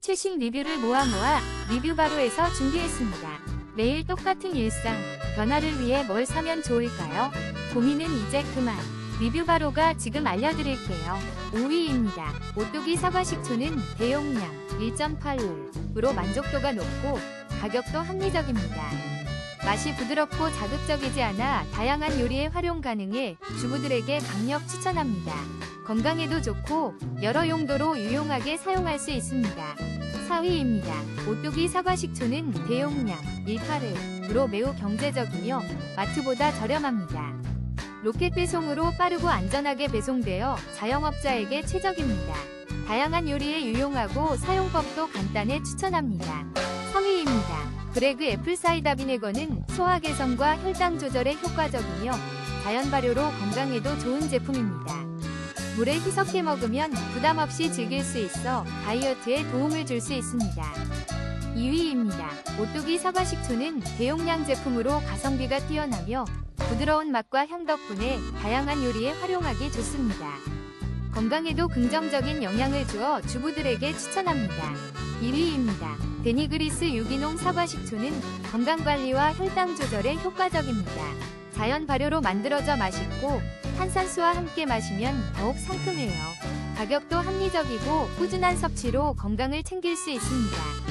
최신 리뷰를 모아 모아 리뷰 바로에서 준비했습니다. 매일 똑같은 일상, 변화를 위해 뭘 사면 좋을까요? 고민은 이제 그만. 리뷰 바로가 지금 알려드릴게요. 5위입니다. 오뚜기 사과 식초는 대용량 1.8로 만족도가 높고 가격도 합리적입니다. 맛이 부드럽고 자극적이지 않아 다양한 요리에 활용 가능해 주부들에게 강력 추천합니다. 건강에도 좋고 여러 용도로 유용하게 사용할 수 있습니다. 4위입니다. 오뚜기 사과 식초는 대용량 1.8로 매우 경제적이며 마트보다 저렴합니다. 로켓 배송으로 빠르고 안전하게 배송되어 자영업자에게 최적입니다. 다양한 요리에 유용하고 사용법도 간단해 추천합니다. 3위입니다. 브레그 애플 사이다 비네거는 소화 개선과 혈당 조절에 효과적이며 자연 발효로 건강에도 좋은 제품입니다. 물에 희석해 먹으면 부담 없이 즐길 수 있어 다이어트에 도움을 줄 수 있습니다. 2위입니다. 오뚜기 사과 식초는 대용량 제품으로 가성비가 뛰어나며 부드러운 맛과 향 덕분에 다양한 요리에 활용하기 좋습니다. 건강에도 긍정적인 영향을 주어 주부들에게 추천합니다. 1위입니다. 데니그리스 유기농 사과 식초는 건강관리와 혈당 조절에 효과적입니다. 자연 발효로 만들어져 맛있고 탄산수와 함께 마시면 더욱 상큼해요. 가격도 합리적이고 꾸준한 섭취로 건강을 챙길 수 있습니다.